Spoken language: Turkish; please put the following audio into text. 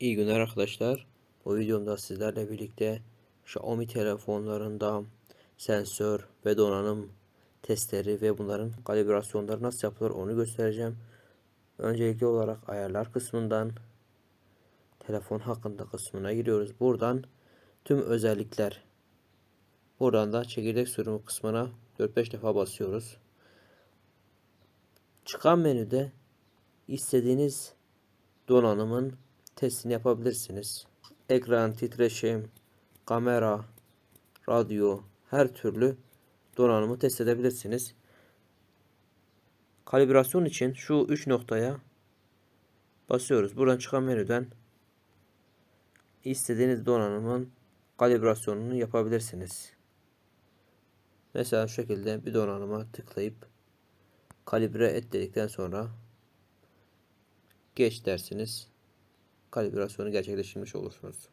İyi günler arkadaşlar. Bu videomda sizlerle birlikte Xiaomi telefonlarında sensör ve donanım testleri ve bunların kalibrasyonları nasıl yapılır onu göstereceğim. Öncelikli olarak ayarlar kısmından telefon hakkında kısmına giriyoruz. Buradan tüm özellikler buradan da çekirdek sürümü kısmına 4-5 defa basıyoruz. Çıkan menüde istediğiniz donanımın testini yapabilirsiniz. Ekran, titreşim, kamera, radyo, her türlü donanımı test edebilirsiniz. Kalibrasyon için şu 3 noktaya basıyoruz. Buradan çıkan menüden istediğiniz donanımın kalibrasyonunu yapabilirsiniz. Mesela şu şekilde bir donanıma tıklayıp kalibre et dedikten sonra geç dersiniz kalibrasyonu gerçekleştirmiş olursunuz.